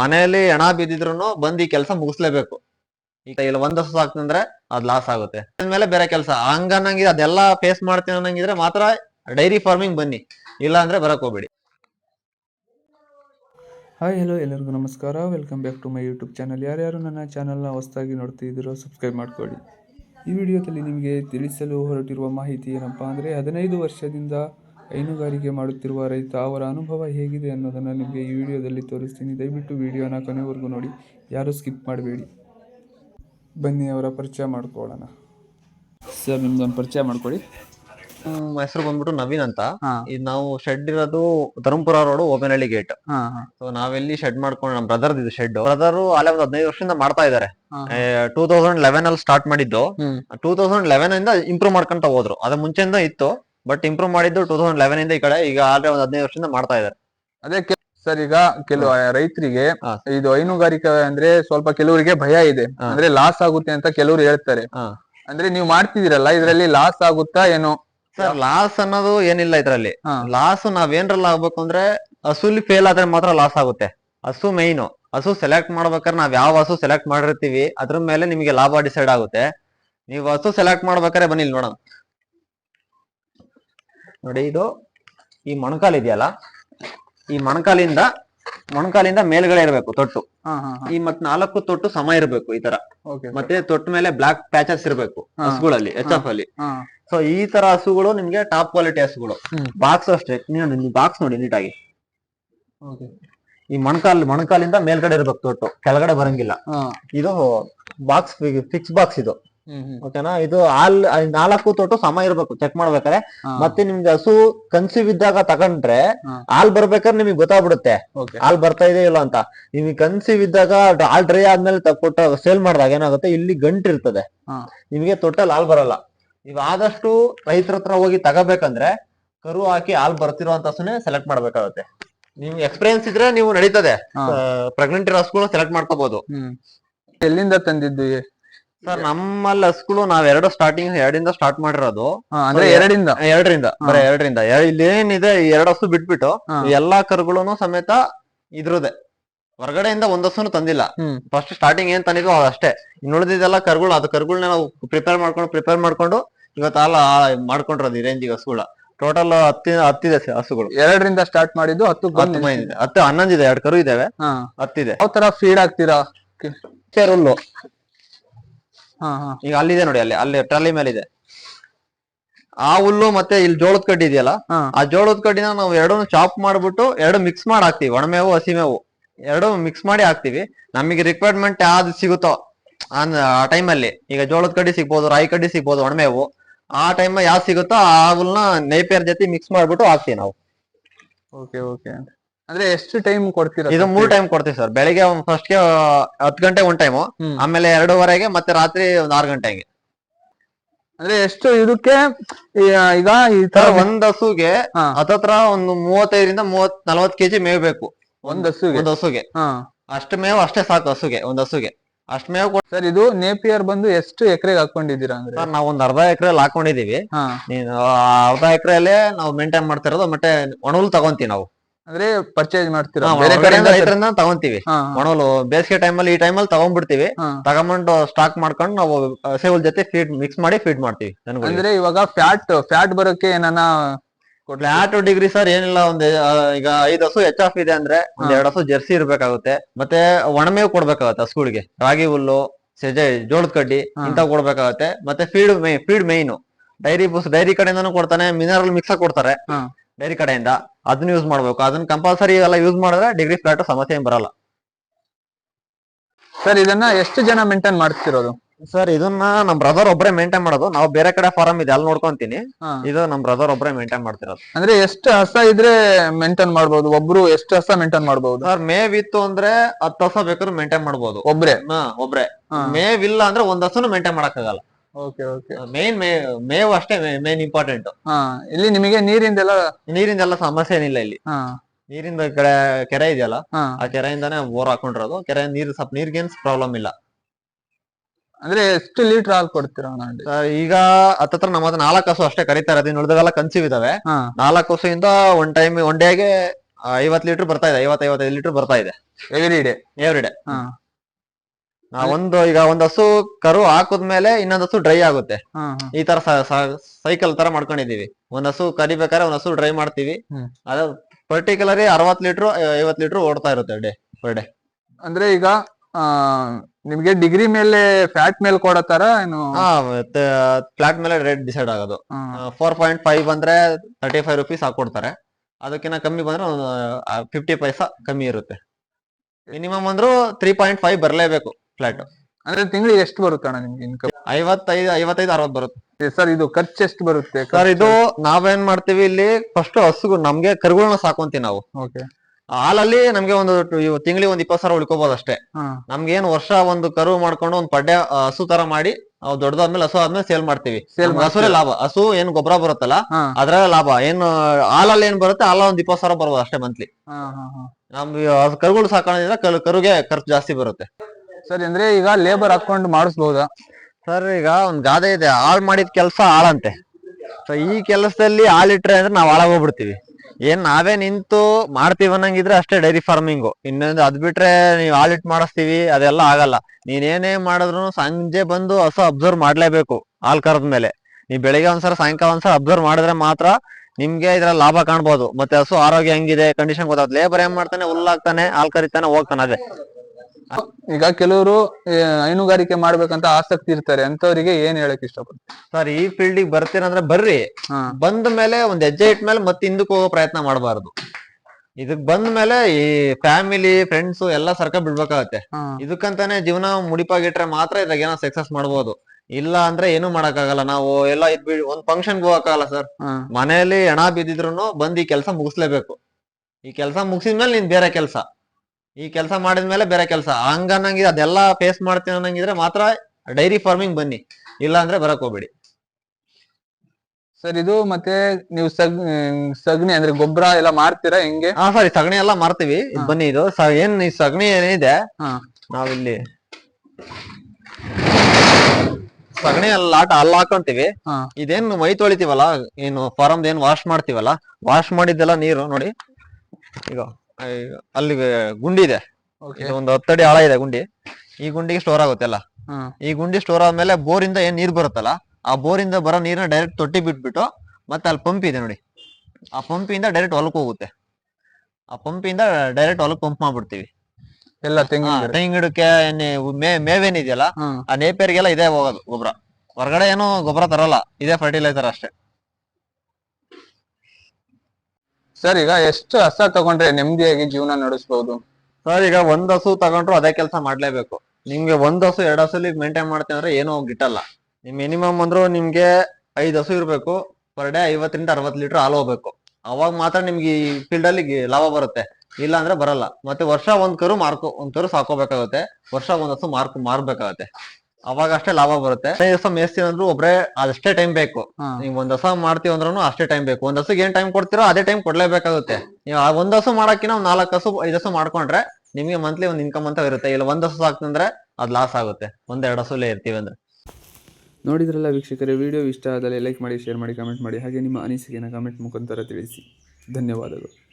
ಮನೆಯಲ್ಲಿ ಹೆಣ ಬಿದ್ದಿದ್ರು ಬಂದ್ ಈ ಕೆಲಸ ಮುಗಿಸ್ಲೇಬೇಕು. ಈಗ ಇಲ್ಲಿ ಒಂದ್ ಹಸು ಸಾಕ್ತಂದ್ರೆ ಅದ್ ಲಾಸ್ ಆಗುತ್ತೆ. ಅದ್ಮೇಲೆ ಬೇರೆ ಕೆಲಸ. ಹಂಗನ್ನಂಗೆ ಅದೆಲ್ಲ ಫೇಸ್ ಮಾಡ್ತೀನಿ ಅನ್ನಂಗಿದ್ರೆ ಮಾತ್ರ ಡೈರಿ ಫಾರ್ಮಿಂಗ್ ಬನ್ನಿ. ಇಲ್ಲ ಅಂದ್ರೆ ಬರಕ್ ಹೋಗ್ಬೇಡಿ. ಹಾಯ್ ಹಲೋ ಎಲ್ಲರಿಗೂ ನಮಸ್ಕಾರ. Welcome back to my YouTube channel ಯಾರ್ಯಾರು ನನ್ನ ಚಾನಲ್ನ ಹೊಸದಾಗಿ ನೋಡ್ತಿದ್ದೀರೋ ಸಬ್ಸ್ಕ್ರೈಬ್ ಮಾಡ್ಕೊಳ್ಳಿ. ಈ ವಿಡಿಯೋದಲ್ಲಿ ನಿಮಗೆ ತಿಳಿಸಲು ಹೊರಟಿರುವ ಮಾಹಿತಿ ಏನಪ್ಪ ಅಂದರೆ ಹದಿನೈದು ವರ್ಷದಿಂದ ಹೈನುಗಾರಿಕೆ ಮಾಡುತ್ತಿರುವ ರೈತ ಅವರ ಅನುಭವ ಹೇಗಿದೆ ಅನ್ನೋದನ್ನು ನಿಮಗೆ ಈ ವಿಡಿಯೋದಲ್ಲಿ ತೋರಿಸ್ತೀನಿ. ದಯವಿಟ್ಟು ವಿಡಿಯೋನ ಕೊನೆವರೆಗೂ ನೋಡಿ. ಯಾರೂ ಸ್ಕಿಪ್ ಮಾಡಬೇಡಿ. ಬನ್ನಿ ಅವರ ಪರಿಚಯ ಮಾಡ್ಕೊಳ್ಳೋಣ. ಸರ್ ನಿಮ್ದೊಂದು ಪರಿಚಯ ಮಾಡ್ಕೊಳ್ಳಿ. ಹೆಸರು ಬಂದ್ಬಿಟ್ಟು ನವೀನ್ ಅಂತ. ಹಾಂ. ಇದು ನಾವು ಶೆಡ್ ಇರೋದು ಧರ್ಮಪುರ ರೋಡ್ ಓಪನಹಳ್ಳಿ ಗೇಟ್ ಹಾಂ ಹಾಂ. ಸೊ ನಾವೆಲ್ಲಿ ಶೆಡ್ ಮಾಡ್ಕೊಂಡು ನಮ್ಮ ಬ್ರದರ್ ಇದು ಶೆಡ್ ಬ್ರದರ್ ಅಲ್ಲೇ ಒಂದು ಹದಿನೈದು ವರ್ಷದಿಂದ ಮಾಡ್ತಾ ಇದಾರೆ. ಹಾಂ. ಟೂ ತೌಸಂಡ್ ಲೆವೆನ್ ಅಲ್ಲಿ ಸ್ಟಾರ್ಟ್ ಮಾಡಿದ್ದು. ಟೂ ತೌಸಂಡ್ ಲೆವೆನ್ ಇಂದ ಇಂಪ್ರೂವ್ ಮಾಡ್ಕೊಂತ ಹೋದ್ರು. ಅದ ಮುಂಚೆಯಿಂದ ಇತ್ತು. ಬಟ್ ಇಂಪ್ರೂವ್ ಮಾಡಿದ್ದು ಟೂ ತೌಸಂಡ್ ಲೆವೆನ್ ಇಂದ ಈ ಕಡೆ ಈಗ ಆಲ್ರೆಡಿ ಒಂದು ಹದಿನೈದು ವರ್ಷದಿಂದ ಮಾಡ್ತಾ ಇದ್ದಾರೆ. ಅದೇ ಸರ್ ಈಗ ಕೆಲವು ರೈತರಿಗೆ ಇದು ಹೈನುಗಾರಿಕೆ ಅಂದ್ರೆ ಸ್ವಲ್ಪ ಕೆಲವರಿಗೆ ಭಯ ಇದೆ. ಅಂದ್ರೆ ಲಾಸ್ ಆಗುತ್ತೆ ಅಂತ ಕೆಲವರು ಹೇಳ್ತಾರೆ. ಅಂದ್ರೆ ನೀವು ಮಾಡ್ತಿದ್ದೀರಲ್ಲ ಇದರಲ್ಲಿ ಲಾಸ್ ಆಗುತ್ತಾ ಏನು? ಸರ್ ಲಾಸ್ ಅನ್ನೋದು ಏನಿಲ್ಲ ಇದ್ರಲ್ಲಿ. ಲಾಸ್ ಲಾಸ್ ನಾವೇನ್ರಲ್ಲಿ ಆಗ್ಬೇಕು ಅಂದ್ರೆ ಹಸುಲಿ ಫೇಲ್ ಆದ್ರೆ ಮಾತ್ರ ಲಾಸ್ ಆಗುತ್ತೆ. ಹಸು ಮೈನು ಹಸು ಸೆಲೆಕ್ಟ್ ಮಾಡ್ಬೇಕಾದ್ರೆ ನಾವ್ ಯಾವ ಹಸು ಸೆಲೆಕ್ಟ್ ಮಾಡಿರ್ತೀವಿ ಅದ್ರ ಮೇಲೆ ನಿಮಗೆ ಲಾಭ ಡಿಸೈಡ್ ಆಗುತ್ತೆ. ನೀವು ಹಸು ಸೆಲೆಕ್ಟ್ ಮಾಡ್ಬೇಕಾದ್ರೆ ಬನ್ನಿ ಇಲ್ಲಿ ನೋಡೋಣ. ನೋಡಿ ಇದು ಈ ಮೊಣಕಾಲು ಇದೆಯಲ್ಲ? ಈ ಮೊಣಕಾಲಿಂದ ಮೊಣಕಾಲಿಂದ ಮೇಲ್ಗಡೆ ಇರಬೇಕು ತೊಟ್ಟು. ಈ ಮತ್ ನಾಲ್ಕು ತೊಟ್ಟು ಸಮ ಇರಬೇಕು ಈ ತರ. ಮತ್ತೆ ತೊಟ್ಟು ಮೇಲೆ ಬ್ಲಾಕ್ ಪ್ಯಾಚಸ್ ಇರಬೇಕು ಹಸುಗಳಲ್ಲಿ ಎಚ್ ಎಫ್ ಅಲ್ಲಿ. ಸೊ ಈ ತರ ಹಸುಗಳು ನಿಮ್ಗೆ ಟಾಪ್ ಕ್ವಾಲಿಟಿ ಹಸುಗಳು. ಬಾಕ್ಸ್ ಅಷ್ಟೇ. ನೀವು ಬಾಕ್ಸ್ ನೋಡಿ ನೀಟಾಗಿ ಈ ಮೊಣಕಾಲ್ ಮೊಣಕಾಲಿಂದ ಮೇಲ್ಗಡೆ ಇರ್ಬೇಕು ತೊಟ್ಟು. ಕೆಳಗಡೆ ಬರಂಗಿಲ್ಲ. ಇದು ಬಾಕ್ಸ್ ಫಿಕ್ಸ್ ಬಾಕ್ಸ್ ಇದು. ಓಕೆನಾ ಇದು ಹಾಲ್ ನಾಲ್ಕು ತೊಟ್ಟು ಸಮ ಇರ್ಬೇಕು ಚೆಕ್ ಮಾಡ್ಬೇಕಾರೆ ಮತ್ತೆ ನಿಮ್ಗೆ ಹಸು ಕನ್ಸೀವ್ ಇದ್ದಾಗ ತಗೊಂಡ್ರೆ. ಹಾಲ್ ಬರ್ಬೇಕಾದ್ರೆ ನಿಮಗೆ ಗೊತ್ತಾಗ್ಬಿಡುತ್ತೆ. ಹಾಲ್ ಬರ್ತಾ ಇದೆ ಇಲ್ಲ ಅಂತ. ನಿಮಗೆ ಕನ್ಸೀವ್ ಇದ್ದಾಗ ಹಾಲ್ ಡ್ರೈ ಆದ್ಮೇಲೆ ಕೊಟ್ಟ ಸೇಲ್ ಮಾಡಿದಾಗ ಏನಾಗುತ್ತೆ? ಇಲ್ಲಿ ಗಂಟು ಇರ್ತದೆ. ನಿಮಗೆ ತೊಟ್ಟಲ್ಲಿ ಹಾಲ್ ಬರಲ್ಲ. ನೀವು ಆದಷ್ಟು ರೈತರ ಹತ್ರ ಹೋಗಿ ತಗೋಬೇಕಂದ್ರೆ ಕರು ಹಾಕಿ ಹಾಲ್ ಬರ್ತಿರೋಂತ ಹಸುನೇ ಸೆಲೆಕ್ಟ್ ಮಾಡ್ಬೇಕಾಗುತ್ತೆ. ನಿಮ್ಗೆ ಎಕ್ಸ್ಪೀರಿಯನ್ಸ್ ಇದ್ರೆ ನೀವು ನಡೀತದೆ. ಪ್ರೆಗ್ನೆಂಟ್ ಇರೋ ಹಸುಗಳು ಸೆಲೆಕ್ಟ್ ಮಾಡ್ಕೋಬಹುದು ಎಲ್ಲಿಂದ ತಂದಿದ್ದು ಸರ್ ನಮ್ಮಲ್ಲಿ ಹಸುಗಳು ನಾವ್ ಎರಡು ಸ್ಟಾರ್ಟಿಂಗ್ ಎರಡಿಂದ ಸ್ಟಾರ್ಟ್ ಮಾಡಿರೋದು. ಹಾ, ಅಂದ್ರೆ ಎರಡಿಂದ? ಎರಡರಿಂದ. ಬರೀ ಎರಡರಿಂದ. ಇಲ್ಲೇನಿದೆ ಇಲ್ಲಿ ಏನಿದೆ ಈ ಎರಡು ಹಸು ಬಿಟ್ಬಿಟ್ಟು ಹಾ. ಎಲ್ಲಾ ಕರುಗಳು ಸಮೇತ ಇದ್ರದೆ ಹೊರಗಡೆಯಿಂದ ಒಂದ್ ಹಸುನು ತಂದಿಲ್ಲ. ಹ್ಮ್. ಫಸ್ಟ್ ಸ್ಟಾರ್ಟಿಂಗ್ ಏನ್ ತಂದಿದ್ವು ಅದು ಅಷ್ಟೇ ಇನ್ನು ಉಳಿದಿದ್ದೆಲ್ಲ ಕರುಗಳು ಅದು ಕರುಗಳನ್ನ ನಾವು ಪ್ರಿಪೇರ್ ಮಾಡ್ಕೊಂಡು ಪ್ರಿಪೇರ್ ಮಾಡ್ಕೊಂಡು ಇವತ್ತು ಮಾಡ್ಕೊಂಡ್ರದ್ ಮಾಡ್ಕೊಂಡಿರೋದು ಈ ರೇಂಜಿಗೆ ಹಸುಗಳ. ಟೋಟಲ್ ಹತ್ತಿ ಹತ್ತಿದೆ ಸ- ಹಸುಗಳು. ಎರಡರಿಂದ ಸ್ಟಾರ್ಟ್ ಮಾಡಿದ್ದು ಹತ್ತು ಹತ್ತು ಬಂದು ಮೈ ಇದೆ ಹತ್ತು ಹನ್ನೊಂದು ಇದೆ ಎರಡು ಕರು ಇದಾವೆ ಹತ್ತಿದೆ. ಯಾವ ತರ ಫೀಡ್ ಆಗ್ತೀರಾ ಹುಲ್ಲು ಈಗ ಅಲ್ಲಿದೆ ನೋಡಿ ಅಲ್ಲಿ ಅಲ್ಲಿ ಟ್ರಾಲಿ ಮೇಲೆ ಇದೆ ಆ ಹುಲ್ಲು ಮತ್ತೆ ಇಲ್ಲಿ ಜೋಳದ ಕಡ್ಡಿ ಇದೆಯಲ್ಲ ಆ ಜೋಳದ ಕಡ್ಡಿನ ನಾವು ಎರಡನ್ನು ಚಾಪ್ ಮಾಡ್ಬಿಟ್ಟು ಎರಡು ಮಿಕ್ಸ್ ಮಾಡಿ ಹಾಕ್ತಿವಿ. ಒಣಮೇವು ಹಸಿಮೇವು ಎರಡು ಮಿಕ್ಸ್ ಮಾಡಿ ಹಾಕ್ತಿವಿ. ನಮಗೆ ರಿಕ್ವೈರ್ಮೆಂಟ್ ಯಾವ್ದು ಸಿಗುತ್ತೋ ಆ ಟೈಮಲ್ಲಿ ಈಗ ಜೋಳದ ಕಡ್ಡಿ ಸಿಗ್ಬೋದು ರಾಯಿ ಕಡ್ಡಿ ಸಿಗ್ಬೋದು ಒಣಮೇವು ಆ ಟೈಮ್ ಯಾವ್ದು ಸಿಗುತ್ತೋ ಆ ಹುಲ್ನ ನೇಪಿಯರ್ ಜೊತೆ ಮಿಕ್ಸ್ ಮಾಡ್ಬಿಟ್ಟು ಹಾಕ್ತಿವಿ ನಾವು. ಓಕೆ ಓಕೆ ಅಂದ್ರೆ ಎಷ್ಟು ಟೈಮ್ ಕೊಡ್ತೀರಾ ಇದು ಮೂರು ಟೈಮ್ ಕೊಡ್ತೀವಿ ಸರ್ ಬೆಳಿಗ್ಗೆ ಫಸ್ಟ್ಗೆ ಹತ್ತು ಗಂಟೆ ಒಂದ್ ಟೈಮು ಹ್ಮ್. ಆಮೇಲೆ ಎರಡೂವರೆಗೆ ಮತ್ತೆ ರಾತ್ರಿ ಒಂದ್ ಆರು ಗಂಟೆಗೆ. ಅಂದ್ರೆ ಎಷ್ಟು ಇದಕ್ಕೆ ಈ- ಈಗ ಈ ತರ ಸರ್ ಒಂದ್ ಹಸುಗೆ ಹಾ. ಹತ್ತತ್ರ ಒಂದು ಮೂವತ್ತೈದರಿಂದ ಮೂವತ್ ನಲವತ್ ಕೆಜಿ ಮೇವ್ ಬೇಕು. ಒಂದ್ ಹಸುಗೆ? ಒಂದ್ ಹಸುಗೆ. ಹಾ. ಅಷ್ಟು ಮೇವು ಅಷ್ಟೇ ಸಾಕು ಹಸುಗೆ ಒಂದ್ ಹಸುಗೆ. ಅಷ್ಟ್ ಮೇವು ಕೊಟ್ಟು ಸರ್ ಇದು ನೇಪಿಯರ್ ಬಂದು ಎಷ್ಟು ಎಕರೆಗೆ ಹಾಕೊಂಡಿದ್ದೀರಾ ಅಂದ್ರೆ? ಸರ್ ನಾವ್ ಒಂದ್ ಅರ್ಧ ಎಕರೆ ಹಾಕೊಂಡಿದೀವಿ ಹಾ. ನೀನು ಆ ಅರ್ಧ ಎಕರೆಯಲ್ಲೇ ನಾವು ಮೇಂಟೈನ್ ಮಾಡ್ತಿರೋದು ಮತ್ತೆ ಒಣಹುಲ್ ತಗೊಂತೀವಿ ನಾವು. ಅಂದ್ರೆ ಪರ್ಚೇಸ್ ಮಾಡ್ತೀರಾ? ಬೇರೆ ಕಡೆಯಿಂದ ತಗೊಂತೀವಿ. ಒಣಲು ಬೇಸಿಗೆ ಟೈಮಲ್ಲಿ ಈ ಟೈಮಲ್ಲಿ ತಗೊಂಡ್ಬಿಡ್ತೀವಿ. ತಗೊಂಡ್ಬಿಟ್ಟು ಸ್ಟಾಕ್ ಮಾಡ್ಕೊಂಡು ನಾವು ಸೇವಲ್ ಜೊತೆ ಫೀಡ್ ಮಿಕ್ಸ್ ಮಾಡಿ ಫೀಡ್ ಮಾಡ್ತೀವಿ ಅಂದ್ರೆ ಇವಾಗ ಫ್ಯಾಟ್ ಫ್ಯಾಟ್ ಬರೋಕೆ ಏನಾನ ಫ್ಲಾಟ್ ಡಿಗ್ರಿ ಸರ್ ಏನಿಲ್ಲ ಒಂದ್ ಈಗ ಐದ್ ಹಸು ಎಚ್ ಆಫ್ ಇದೆ ಅಂದ್ರೆ ಒಂದ್. ಎರಡ್ ಹಸು ಜರ್ಸಿ ಇರ್ಬೇಕಾಗುತ್ತೆ. ಮತ್ತೆ ಒಣಮೇವು ಕೊಡ್ಬೇಕಾಗುತ್ತೆ ಹಸುಗಳಿಗೆ ರಾಗಿ ಹುಲ್ಲು ಸೆಜೆ ಜೋಳದ ಕಡ್ಡಿ ಇಂತ ಇಂಥವ್ ಕೊಡ್ಬೇಕಾಗುತ್ತೆ. ಮತ್ತೆ ಫೀಡ್ ಮೈ ಫೀಡ್ ಮೈನು ಡೈರಿ ಬುಸ್ ಡೈರಿ ಕಡೆಯಿಂದನೂ ಕೊಡ್ತಾನೆ ಮಿನರಲ್ ಮಿಕ್ಸ್ ಕೊಡ್ತಾರೆ. ಡೈರಿ ಕಡೆಯಿಂದ. ಅದನ್ನ ಯೂಸ್ ಮಾಡ್ಬೇಕು. ಅದನ್ನ ಕಂಪಲ್ಸರಿ ಎಲ್ಲ ಯೂಸ್ ಮಾಡಿದ್ರೆ ಡಿಗ್ರಿ ಫ್ಲಾಟ್ ಸಮಸ್ಯೆ ಏನ್ ಬರಲ್ಲ. ಸರ್ ಇದನ್ನ ಎಷ್ಟು ಜನ ಮೇಂಟೈನ್ ಮಾಡ್ತಿರೋದು? ಸರ್ ಇದನ್ನ ನಮ್ ಬ್ರದರ್ ಒಬ್ಬರೇ ಮೇಂಟೈನ್ ಮಾಡೋದು. ನಾವು ಬೇರೆ ಕಡೆ ಫಾರಂ ಇದೆ ಅಲ್ಲಿ ನೋಡ್ಕೊಂತೀನಿ. ಹಾ. ಇದು ನಮ್ ಬ್ರದರ್ ಒಬ್ಬರೇ ಮೇಂಟೈನ್ ಮಾಡ್ತಿರೋದು. ಅಂದ್ರೆ ಎಷ್ಟು ಹಸ ಇದ್ರೆ ಮೇಂಟೈನ್ ಮಾಡಬಹುದು ಒಬ್ರು ಎಷ್ಟು ಹಸ ಮೇಂಟೈನ್ ಮಾಡಬಹುದು ಸರ್ ಮೇವ್ ಇತ್ತು ಅಂದ್ರೆ ಹತ್ತು ಹಸ ಬೇಕಾದ್ರೂ ಮೇಂಟೈನ್ ಮಾಡಬಹುದು ಒಬ್ರೆ? ಹಾ, ಒಬ್ರೇ. ಹಾ. ಮೇವ್ ಇಲ್ಲ ಅಂದ್ರೆ ಒಂದ್ ಹಸುನು ಮೇಂಟೈನ್ ಆಗಲ್ಲ ಓಕೆ ಓಕೆ ಮೇನ್ ಮೇವ್ ಅಷ್ಟೇ ಮೇನ್ ಇಂಪಾರ್ಟೆಂಟ್ ಹಾ ಇಲ್ಲಿ ನಿಮಗೆ ನೀರಿಂದೆಲ್ಲ ನೀರಿಂದೆಲ್ಲ ಸಮಸ್ಯೆ ಏನಿಲ್ಲ ಇಲ್ಲಿ. ಹಾ. ನೀರಿಂದ ಕಡೆ ಕೆರೆ ಇದೆಯಲ್ಲ ಹಾ. ಆ ಕೆರೆಯಿಂದಾನೇ ಬೋರ್ ಹಾಕೊಂಡಿರೋದು. ಕೆರೆ ನೀರ್ ಸ್ವಲ್ಪ ನೀರ್ಗೇನ್ ಪ್ರಾಬ್ಲಮ್ ಇಲ್ಲ. ಅಂದ್ರೆ ಎಷ್ಟು ಲೀಟರ್ ಹಾಲು ಕೊಡ್ತೀರಾ ಅಣ್ಣ ಈಗ ಹತ್ತತ್ರ ನಮ್ಮ ಹತ್ರ ನಾಲ್ಕು ಹಸು ಅಷ್ಟೇ ಕರಿತಾರೆ ಇರೋದು. ಇನ್ನು ಉಳಿದವೆಲ್ಲ ಕನ್ಸಿವ್ ಇದಾವೆ ಹಾ. ನಾಲ್ಕು ಹಸುಯಿಂದ ಒನ್ ಟೈಮ್ ಒನ್ ಡೇಗೆ ಐವತ್ ಲೀಟರ್ ಬರ್ತಾ ಇದೆ. ಐವತ್ ಐವತ್ತೈದು ಲೀಟರ್ ಬರ್ತಾ ಇದೆ. ಎವ್ರಿ ಡೇ ಎವ್ರಿ ಡೇ ಹಾ. ಒಂದು ಈಗ ಒಂದ್ ಹಸು ಕರು ಹಾಕುದ್ಮೇಲೆ ಇನ್ನೊಂದ್ ಹಸು ಡ್ರೈ ಆಗುತ್ತೆ. ಈ ತರ ಸೈಕಲ್ ತರ ಮಾಡ್ಕೊಂಡಿದೀವಿ ಒಂದ್ ಹಸು ಕರಿಬೇಕಾದ್ರೆ ಒಂದ್ ಹಸು ಡ್ರೈ ಮಾಡ್ತೀವಿ. ಅದ ಪರ್ಟಿಕ್ಯುಲರಿ ಅರವತ್ ಲೀಟರ್ ಐವತ್ ಲೀಟರ್ ಓಡ್ತಾ ಇರುತ್ತೆ ಡೇ ಪರ್ ಡೇ ಅಂದ್ರೆ ಈಗ ನಿಮ್ಗೆ ಡಿಗ್ರಿ ಮೇಲೆ ಫ್ಯಾಟ್ ಮೇಲೆ ಕೊಡೋ ತರ ಏನು? ಹಾ ಫ್ಲಾಟ್ ಮೇಲೆ ರೇಟ್ ಡಿಸೈಡ್ ಆಗೋದು. ಫೋರ್ ಪಾಯಿಂಟ್ ಫೈವ್ ಬಂದ್ರೆ ತರ್ಟಿ ಫೈವ್ ರುಪೀಸ್ ಹಾಕೊಡ್ತಾರೆ. ಅದಕ್ಕಿಂತ ಕಮ್ಮಿ ಬಂದ್ರೆ ಫಿಫ್ಟಿ ಪೈಸಾ ಕಮ್ಮಿ ಇರುತ್ತೆ. ಮಿನಿಮಮ್ ಅಂದ್ರೂ ತ್ರೀ ಪಾಯಿಂಟ್ ಫೈವ್ ಬರಲೇಬೇಕು. ಫ್ಲಾಟ್ ಅಂದ್ರೆ ತಿಂಗಳಿಗೆ ಎಷ್ಟು ಬರುತ್ತೆ ಅಣ್ಣ ನಿಮ್ಗೆ ಇನ್ಕಮ್ ಐವತ್ತೈದು ಐವತ್ತೈದು ಅರವತ್ ಬರುತ್ತೆ. ಸರ್ ಇದು ಖರ್ಚು ಎಷ್ಟು ಬರುತ್ತೆ? ಸರ್ ಇದು ನಾವೇನ್ ಮಾಡ್ತೀವಿ ಇಲ್ಲಿ ಫಸ್ಟ್ ಹಸು ನಮ್ಗೆ ಕರುಗಳನ್ನ ಸಾಕೊಂತೀವಿ ನಾವು. ಓಕೆ ಹಾಲಲ್ಲಿ ನಮ್ಗೆ ಒಂದು ತಿಂಗಳಿಗೆ ಒಂದ್ ಇಪ್ಪತ್ತು ಸಾವಿರ ಉಳ್ಕೋಬಹುದು ಅಷ್ಟೇ. ನಮ್ಗೆ ಏನ್ ವರ್ಷ ಒಂದು ಕರು ಮಾಡ್ಕೊಂಡು ಒಂದ್ ಪಡ್ಡೆ ಹಸು ತರ ಮಾಡಿ ದೊಡ್ಡದಾದ್ಮೇಲೆ ಹಸು ಆದ್ಮೇಲೆ ಸೇಲ್ ಮಾಡ್ತೀವಿ. ಹಸುರೇ ಲಾಭ. ಹಸು ಏನ್ ಗೊಬ್ಬರ ಬರುತ್ತಲ್ಲ ಅದರ ಲಾಭ. ಏನು ಹಾಲಲ್ಲಿ ಏನ್ ಬರುತ್ತೆ ಹಾಲ ಒಂದ್ ಇಪ್ಪತ್ತು ಸಾವಿರ ಬರ್ಬೋದು ಅಷ್ಟೇ ಮಂತ್ಲಿ ನಮ್ ಕರುಗಳು ಸಾಕೋದ್ರಿಂದ ಕರುಗೆ ಖರ್ಚು ಜಾಸ್ತಿ ಬರುತ್ತೆ. ಸರ್, ಅಂದ್ರೆ ಈಗ ಲೇಬರ್ ಹಾಕೊಂಡು ಮಾಡಿಸ್ಬಹುದಾ ಸರ್ ಈಗ ಒಂದ್ ಗಾದೆ ಇದೆ. ಹಾಳ್ ಮಾಡಿದ ಕೆಲಸ ಹಾಳಂತೆ. ಸೊ ಈ ಕೆಲಸದಲ್ಲಿ ಹಾಲಿಟ್ರೆ ಅಂದ್ರೆ ನಾವ್ ಹಾಳಾಗೋಗ್ಬಿಡ್ತೀವಿ ಏನ್ ನಾವೇ ನಿಂತು ಮಾಡ್ತೀವಿ ಅನ್ನಂಗಿದ್ರೆ ಅಷ್ಟೇ ಡೈರಿ ಫಾರ್ಮಿಂಗು ಇನ್ನೊಂದು ಅದ್ ಬಿಟ್ರೆ ನೀವು ಹಾಲಿಟ್ ಮಾಡಿಸ್ತೀವಿ, ಅದೆಲ್ಲ ಆಗಲ್ಲ. ನೀನ್ ಏನೇ ಮಾಡಿದ್ರು ಸಂಜೆ ಬಂದು ಹಸು ಅಬ್ಸರ್ವ್ ಮಾಡ್ಲೇಬೇಕು ಹಾಲ್ ಕರದ ಮೇಲೆ. ನೀವ್ ಬೆಳಿಗ್ಗೆ ಒಂದ್ಸಲ, ಸಾಯಂಕಾಲ ಒಂದ್ಸಲ ಅಬ್ಸರ್ವ್ ಮಾಡಿದ್ರೆ ಮಾತ್ರ ನಿಮ್ಗೆ ಇದ್ರ ಲಾಭ ಕಾಣ್ಬೋದು. ಮತ್ತೆ ಹಸು ಆರೋಗ್ಯ ಹೆಂಗಿದೆ ಕಂಡೀಷನ್ ಗೊತ್ತಾಗುತ್ತೆ. ಲೇಬರ್ ಏನ್ ಮಾಡ್ತಾನೆ? ಹುಲ್ಲಾಗ್ತಾನೆ ಹಾಲ್ ಕರಿತಾನೆ, ಹೋಗ್ತಾನೆ ಅದೇ. ಈಗ ಕೆಲವರು ಹೈನುಗಾರಿಕೆ ಮಾಡ್ಬೇಕಂತ ಆಸಕ್ತಿ ಇರ್ತಾರೆ. ಅಂತವರಿಗೆ ಏನ್ ಹೇಳಕ್ ಇಷ್ಟಪಡ್ತೀನಿ ಸರ್ ಈ ಫೀಲ್ಡಿಗೆ ಬರ್ತೀರಂದ್ರೆ ಬರ್ರಿ. ಬಂದ ಮೇಲೆ ಒಂದ್ ಹೆಜ್ಜೆ ಇಟ್ಮೇಲೆ ಮತ್ತೆ ಹಿಂದಕ್ಕೆ ಹೋಗೋ ಪ್ರಯತ್ನ ಮಾಡಬಾರ್ದು. ಇದಕ್ ಬಂದ ಮೇಲೆ ಈ ಫ್ಯಾಮಿಲಿ ಫ್ರೆಂಡ್ಸ್ ಎಲ್ಲಾ ಸರ್ಕ ಬಿಡ್ಬೇಕಾಗತ್ತೆ. ಇದಕ್ಕಂತಾನೆ ಜೀವನ ಮುಡಿಪಾಗಿಟ್ರೆ ಮಾತ್ರ ಇದ್ರಾಗ ಏನೋ ಸಕ್ಸಸ್ ಮಾಡ್ಬೋದು. ಇಲ್ಲ ಅಂದ್ರೆ ಏನು ಮಾಡಕ್ಕಾಗಲ್ಲ. ನಾವು ಎಲ್ಲ ಇದ್ ಬಿಡಿ ಒಂದ್ ಫಂಕ್ಷನ್ ಹೋಗಕ್ಕಾಗಲ್ಲ ಸರ್. ಮನೆಯಲ್ಲಿ ಹೆಣ ಬಿದ್ದಿದ್ರು ಬಂದ್ ಈ ಕೆಲಸ ಮುಗಿಸ್ಲೇಬೇಕು. ಈ ಕೆಲಸ ಮುಗಿಸಿದ್ಮೇಲೆ ನೀನ್ ಬೇರೆ ಕೆಲಸ. ಈ ಕೆಲಸ ಮಾಡಿದ ಮೇಲೆ ಬೇರೆ ಕೆಲಸ. ಹಂಗ ಅನ್ನಂಗಿದ್ರೆ ಅದೆಲ್ಲ ಫೇಸ್ ಮಾಡ್ತೀನಿ ಅನ್ನಂಗಿದ್ರೆ ಮಾತ್ರ ಡೈರಿ ಫಾರ್ಮಿಂಗ್ ಬನ್ನಿ. ಇಲ್ಲ ಅಂದ್ರೆ ಬರಕ್ ಹೋಗ್ಬೇಡಿ. ಸರ್ ಇದು ಮತ್ತೆ ನೀವು ಸಗ್ ಸಗಣಿ ಅಂದ್ರೆ ಗೊಬ್ಬರ ಎಲ್ಲ ಮಾರ್ತೀರಾ ಹೆಂಗೆ? ಹಾ ಸರಿ ಸಗಣಿ ಎಲ್ಲ ಮಾರ್ತೀವಿ. ಇದ್ ಬನ್ನಿ ಇದು ಸ- ಏನ್ ಈ ಸಗಣಿ ಏನಿದೆ? ಹಾ. ನಾವಿಲ್ಲಿ ಸಗಣಿ ಅಲ್ಲಿ ಆಟ ಅಲ್ಲಿ ಹಾಕೊಂತೀವಿ. ಹಾ. ಇದೇನು ಮೈ ತೊಳಿತೀವಲ್ಲ ಏನು ಫಾರಮ್ ಏನ್ ವಾಶ್ ಮಾಡ್ತೀವಲ್ಲ ವಾಶ್ ಮಾಡಿದ್ದೆಲ್ಲ ನೀರು ನೋಡಿ. ಈಗ ಈಗ ಅಲ್ಲಿ ಗುಂಡಿ ಇದೆ. ಇದು ಒಂದು ಹತ್ತಡಿ ಆಳ ಇದೆ ಗುಂಡಿ. ಈ ಗುಂಡಿಗೆ ಸ್ಟೋರ್ ಆಗುತ್ತೆ ಅಲ್ಲ? ಈ ಗುಂಡಿ ಸ್ಟೋರ್ ಆದ್ಮೇಲೆ ಬೋರಿಂದ ಏನ್ ನೀರ್ ಬರುತ್ತಲ್ಲ ಆ ಬೋರಿಂದ ಬರೋ ನೀರ್ನ ಡೈರೆಕ್ಟ್ ತೊಟ್ಟಿ ಬಿಟ್ಬಿಟ್ಟು ಮತ್ತೆ ಅಲ್ಲಿ ಪಂಪ್ ಇದೆ ನೋಡಿ. ಆ ಪಂಪಿಂದ ಡೈರೆಕ್ಟ್ ಹೊಲಕ್ ಹೋಗುತ್ತೆ. ಆ ಪಂಪಿಂದ ಡೈರೆಕ್ಟ್ ಹೊಲಕ್ ಪಂಪ್ ಮಾಡ್ಬಿಡ್ತೀವಿ. ಎಲ್ಲ ತೆಂಗಿನ. ತೆಂಗಿನ ಗಿಡಕ್ಕೆ ಮೇವೇನಿದೆಯಲ್ಲ ಆ ನೇಪೇರಿಗೆಲ್ಲ ಇದೇ ಹೋಗೋದು ಗೊಬ್ಬರ ಹೊರಗಡೆ ಏನು ಗೊಬ್ಬರ ತರಲ್ಲ ಇದೇ ಫರ್ಟಿಲೈಸರ್ ಅಷ್ಟೇ. ಸರ್, ಈಗ ಎಷ್ಟು ಹಸ ತಗೊಂಡ್ರೆ ನೆಮ್ಮದಿಯಾಗಿ ಜೀವನ ನಡೆಸಬಹುದು ಸರ್, ಈಗ ಒಂದ್ ಹಸು ತಗೊಂಡ್ರು ಅದೇ ಕೆಲಸ ಮಾಡ್ಲೇಬೇಕು. ನಿಮ್ಗೆ ಒಂದ್ ಹಸು, ಎರಡ್ ಹಸುಲಿ ಮೇಂಟೈನ್ ಮಾಡ್ತೀನಿ ಅಂದ್ರೆ ಏನೋ ಗಿಟ್ಟಲ್ಲ. ನಿಮ್ ಮಿನಿಮಮ್ ಅಂದ್ರು ನಿಮ್ಗೆ ಐದ್ ಹಸು ಇರ್ಬೇಕು. ಪರ್ ಡೇ ಐವತ್ತರಿಂದ ಅರವತ್ ಲೀಟರ್ ಹಾಲು ಹೋಗ್ಬೇಕು. ಅವಾಗ ಮಾತ್ರ ನಿಮ್ಗೆ ಈ ಫೀಲ್ಡ್ ಅಲ್ಲಿ ಲಾಭ ಬರುತ್ತೆ. ಇಲ್ಲ ಅಂದ್ರೆ ಬರಲ್ಲ. ಮತ್ತೆ ವರ್ಷ ಒಂದ್ ಕರು ಮಾರ್ಕೊ, ಒಂದ್ ಕರು ಸಾಕೋಬೇಕಾಗುತ್ತೆ. ವರ್ಷ ಒಂದ್ ಹಸು ಮಾರ್ಕ್, ಮಾರ್ಬೇಕಾಗತ್ತೆ. ಅವಾಗ ಅಷ್ಟೇ ಲಾಭ ಬರುತ್ತೆ. ದಿವಸ ಮೇಯ್ಸ್ತೀವಿ ಅಂದ್ರು ಒಬ್ರೇ ಅದಷ್ಟೇ ಟೈಮ್ ಬೇಕು. ನೀವು ಒಂದ್ ಹಸ ಮಾಡ್ತೀವಿ ಅಂದ್ರೂ ಅಷ್ಟೇ ಟೈಮ್ ಬೇಕು. ಒಂದ್ ಹಸುಗೆ ಏನ್ ಟೈಮ್ ಕೊಡ್ತೀರೋ ಅದೇ ಟೈಮ್ ಕೊಡ್ಲೇಬೇಕಾಗುತ್ತೆ. ನೀವು ಆ ಒಂದ್ ಹಸು ಮಾಡಕ್ಕಿನ ಒಂದ್ ನಾಲ್ಕು ಹಸು ಐದು ಹಸು ಮಾಡ್ಕೊಂಡ್ರೆ ನಿಮಗೆ ಮಂತ್ಲಿ ಒಂದ್ ಇನ್ಕಮ್ ಅಂತ ಇರುತ್ತೆ. ಇಲ್ಲ ಒಂದ್ ಹಸು ಸಾಕ್ತಂದ್ರೆ ಅದ್ ಲಾಸ್ ಆಗುತ್ತೆ. ಒಂದ್ ಎರಡು ಹಸುಲೇ ಇರ್ತೀವಿ ಅಂದ್ರೆ. ನೋಡಿದ್ರಲ್ಲ ವೀಕ್ಷಕರೇ ವಿಡಿಯೋ ಇಷ್ಟ ಆದಲ್ಲಿ ಲೈಕ್ ಮಾಡಿ ಶೇರ್ ಮಾಡಿ ಕಮೆಂಟ್ ಮಾಡಿ. ಹಾಗೆ ನಿಮ್ಮ ಅನಿಸಿಕೆನ ಕಮೆಂಟ್ ಮುಖಾಂತರ ತಿಳಿಸಿ. ಧನ್ಯವಾದಗಳು.